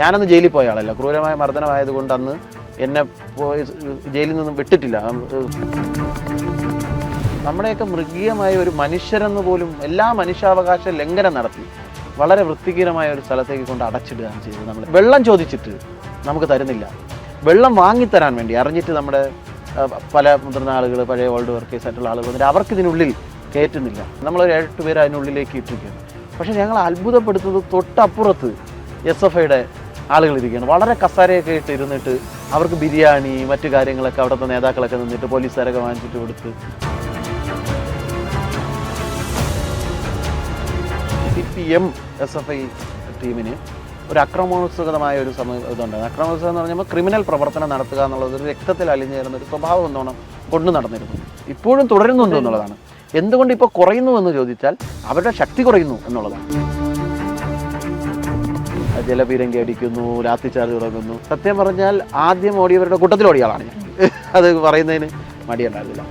ഞാനന്ന് ജയിലിൽ പോയ ആളല്ല. ക്രൂരമായ മർദ്ദനമായതുകൊണ്ട് അന്ന് എന്നെ പോയി ജയിലിൽ നിന്നും വിട്ടിട്ടില്ല. നമ്മുടെയൊക്കെ മൃഗീയമായ ഒരു മനുഷ്യരെന്ന് പോലും എല്ലാ മനുഷ്യാവകാശ ലംഘനം നടത്തി വളരെ വൃത്തിഹീനമായ ഒരു സ്ഥലത്തേക്ക് കൊണ്ട് അടച്ചിടുകയാണ് ചെയ്തത് നമ്മൾ വെള്ളം ചോദിച്ചിട്ട് നമുക്ക് തരുന്നില്ല. വെള്ളം വാങ്ങിത്തരാൻ വേണ്ടി അറിഞ്ഞിട്ട് നമ്മുടെ പല മുതിർന്ന ആളുകൾ പഴയ ഓൾഡ് വർക്കേഴ്സ് ആയിട്ടുള്ള ആളുകൾ വന്നിട്ട് അവർക്ക് ഇതിനുള്ളിൽ കയറ്റുന്നില്ല. നമ്മളൊരു എട്ട് പേര് അതിനുള്ളിലേക്ക് ഇട്ടിരിക്കുകയാണ്. പക്ഷേ ഞങ്ങൾ അത്ഭുതപ്പെടുത്തുന്നത് തൊട്ടപ്പുറത്ത് എസ് എഫ് ഐയുടെ ആളുകൾ ഇരിക്കുകയാണ് വളരെ കസാരയൊക്കെ ഇട്ട് ഇരുന്നിട്ട് അവർക്ക് ബിരിയാണി മറ്റു കാര്യങ്ങളൊക്കെ അവിടുത്തെ നേതാക്കളൊക്കെ നിന്നിട്ട് പോലീസുകാരൊക്കെ വാങ്ങിച്ചിട്ട് കൊടുത്ത്. C P M S F I ടീമിന് ഒരു അക്രമോത്സുകമായ ഒരു സമ ഇതുണ്ടായിരുന്നു അക്രമോത്സുകം എന്ന് പറഞ്ഞാൽ ക്രിമിനൽ പ്രവർത്തനം നടത്തുക എന്നുള്ളത് ഒരു രക്തത്തിൽ അലിഞ്ഞു ചേർന്ന ഒരു സ്വഭാവം എന്നോണം കൊണ്ടു നടന്നിരുന്നു. ഇപ്പോഴും തുടരുന്നുണ്ട് എന്നുള്ളതാണ്. എന്തുകൊണ്ട് ഇപ്പോൾ കുറയുന്നു എന്ന് ചോദിച്ചാൽ അവരുടെ ശക്തി കുറയുന്നു എന്നുള്ളതാണ്. ജലപീരങ്കി അടിക്കുന്നു ലാത്തി ചാർജ് തുടങ്ങുന്നു. സത്യം പറഞ്ഞാൽ ആദ്യം ഓടിയവരുടെ കൂട്ടത്തിൽ ഓടിയ ആളാണ് ഞാൻ. അത് പറയുന്നതിന് മടിയുണ്ടായിരുന്നില്ല.